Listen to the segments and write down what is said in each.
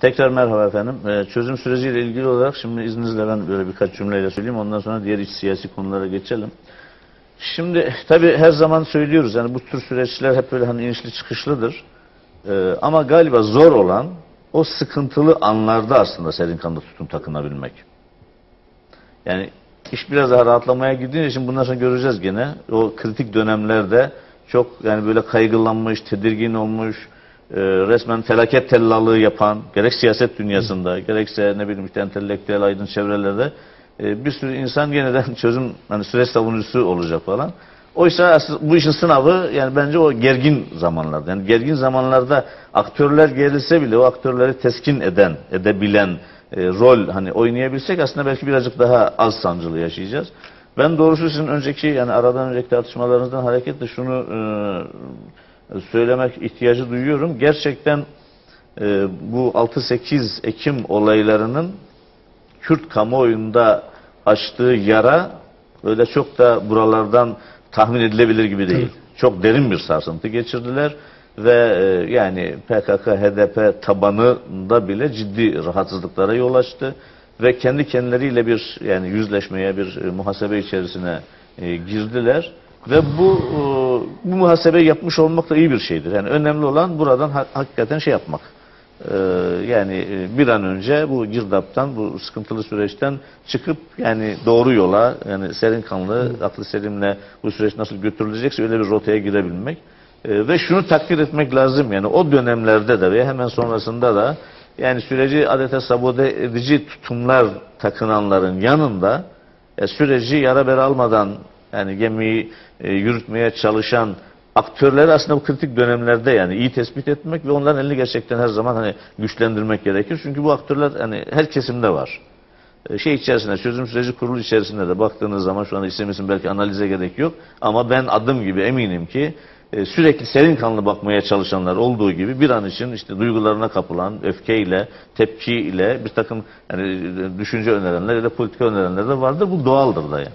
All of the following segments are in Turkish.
Tekrar merhaba efendim. Ee, Çözüm süreciyle ilgili olarak şimdi izninizle ben böyle birkaç cümleyle söyleyeyim. Ondan sonra diğer iç siyasi konulara geçelim. Şimdi tabii her zaman söylüyoruz yani bu tür süreçler hep böyle hani inişli çıkışlıdır. Ee, ama galiba zor olan o sıkıntılı anlarda aslında serin kanlı tutum takınabilmek. Yani iş biraz daha rahatlamaya gidince şimdi bundan sonra göreceğiz gene. O kritik dönemlerde çok yani böyle kaygılanmış, tedirgin olmuş, e, resmen felaket tellalığı yapan gerek siyaset dünyasında gerekse ne bileyim işte entelektüel aydın çevrelerde e, bir sürü insan yeniden çözüm hani süreç savunucusu olacak falan. Oysa bu işin sınavı yani bence o gergin zamanlarda. Yani gergin zamanlarda aktörler gerilse bile o aktörleri teskin eden, edebilen e, rol hani oynayabilsek aslında belki birazcık daha az sancılı yaşayacağız. Ben doğrusu sizin önceki yani aradan önceki tartışmalarınızdan hareketle şunu e, söylemek ihtiyacı duyuyorum. Gerçekten e, bu 6-8 Ekim olaylarının Kürt kamuoyunda açtığı yara öyle çok da buralardan tahmin edilebilir gibi değil. Çok derin bir sarsıntı geçirdiler ve e, yani PKK, HDP tabanında bile ciddi rahatsızlıklara yol açtı ve kendi kendileriyle bir yani yüzleşmeye bir e, muhasebe içerisine e, girdiler ve bu e, bu muhasebeyi yapmış olmak da iyi bir şeydir. Yani önemli olan buradan ha- hakikaten şey yapmak. Ee, yani e, bir an önce bu girdaptan, bu sıkıntılı süreçten çıkıp yani doğru yola, yani serin kanlı, aklı selimle bu süreç nasıl götürülecekse öyle bir rotaya girebilmek. Ee, ve şunu takdir etmek lazım yani o dönemlerde de ve hemen sonrasında da yani süreci adeta sabote edici tutumlar takınanların yanında e, süreci yara bere almadan yani gemiyi e, yürütmeye çalışan aktörleri aslında bu kritik dönemlerde yani iyi tespit etmek ve onların elini gerçekten her zaman hani güçlendirmek gerekir. Çünkü bu aktörler hani her kesimde var. E, Şey içerisinde, çözüm süreci kurulu içerisinde de baktığınız zaman şu anda istemesin belki analize gerek yok. Ama ben adım gibi eminim ki e, sürekli serin kanlı bakmaya çalışanlar olduğu gibi bir an için işte duygularına kapılan, öfkeyle, tepkiyle bir takım yani e, düşünce önerenler ya da politika önerenler de vardır. Bu doğaldır da yani.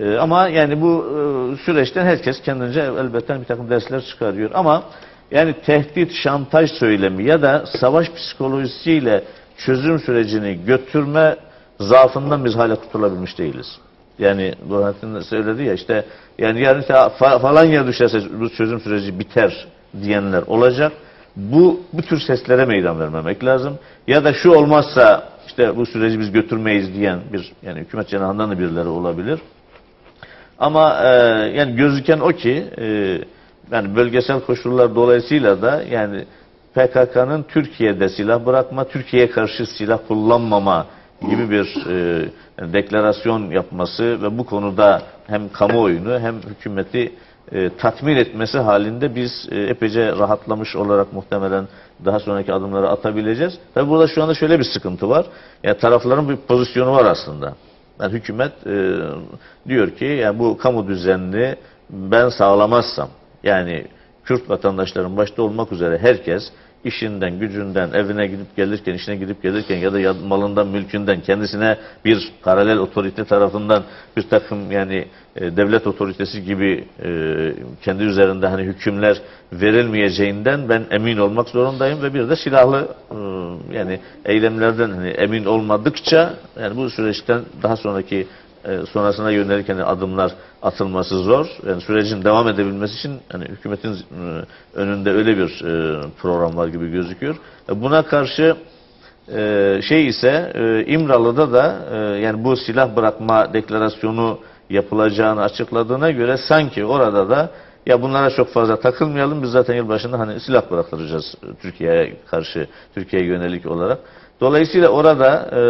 Ee, ama yani bu e, süreçten herkes kendince elbette bir takım dersler çıkarıyor. Ama yani tehdit, şantaj söylemi ya da savaş psikolojisiyle çözüm sürecini götürme zaafından biz hala kurtulabilmiş değiliz. Yani Burhanettin söyledi ya işte yani yarın falan yer düşerse bu çözüm süreci biter diyenler olacak. Bu bu tür seslere meydan vermemek lazım. Ya da şu olmazsa işte bu süreci biz götürmeyiz diyen bir yani hükümet cenahından da birileri olabilir. Ama e, yani gözüken o ki e, yani bölgesel koşullar dolayısıyla da yani PKK'nın Türkiye'de silah bırakma, Türkiye'ye karşı silah kullanmama gibi bir e, deklarasyon yapması ve bu konuda hem kamuoyunu hem hükümeti e, tatmin etmesi halinde biz e, epeyce rahatlamış olarak muhtemelen daha sonraki adımları atabileceğiz. Tabi burada şu anda şöyle bir sıkıntı var. Yani tarafların bir pozisyonu var aslında. Yani hükümet e, diyor ki yani bu kamu düzenini ben sağlamazsam yani Kürt vatandaşların başta olmak üzere herkes işinden, gücünden, evine gidip gelirken, işine gidip gelirken ya da malından, mülkünden kendisine bir paralel otorite tarafından bir takım yani e, devlet otoritesi gibi e, kendi üzerinde hani hükümler verilmeyeceğinden ben emin olmak zorundayım ve bir de silahlı e, yani eylemlerden hani emin olmadıkça yani bu süreçten daha sonraki sonrasına yönelik hani adımlar atılması zor. Yani sürecin devam edebilmesi için hani hükümetin e, önünde öyle bir e, program var gibi gözüküyor. E, Buna karşı e, şey ise e, İmralı'da da e, yani bu silah bırakma deklarasyonu yapılacağını açıkladığına göre sanki orada da ya bunlara çok fazla takılmayalım biz zaten yılbaşında hani silah bıraktıracağız e, Türkiye'ye karşı Türkiye'ye yönelik olarak. Dolayısıyla orada e,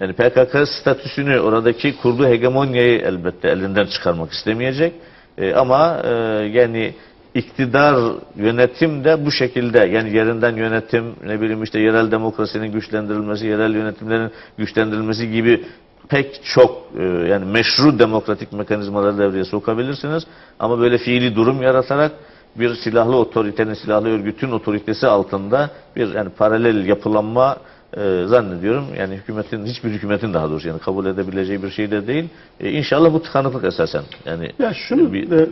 yani PKK statüsünü oradaki kurduğu hegemonyayı elbette elinden çıkarmak istemeyecek. E, ama e, yani iktidar yönetim de bu şekilde yani yerinden yönetim ne bileyim işte yerel demokrasinin güçlendirilmesi, yerel yönetimlerin güçlendirilmesi gibi pek çok e, yani meşru demokratik mekanizmaları devreye sokabilirsiniz. Ama böyle fiili durum yaratarak bir silahlı otoritenin, silahlı örgütün otoritesi altında bir yani paralel yapılanma e, zannediyorum yani hükümetin hiçbir hükümetin daha doğrusu yani kabul edebileceği bir şey de değil. E, inşallah bu tıkanıklık esasen. Yani Ya şunu bir e,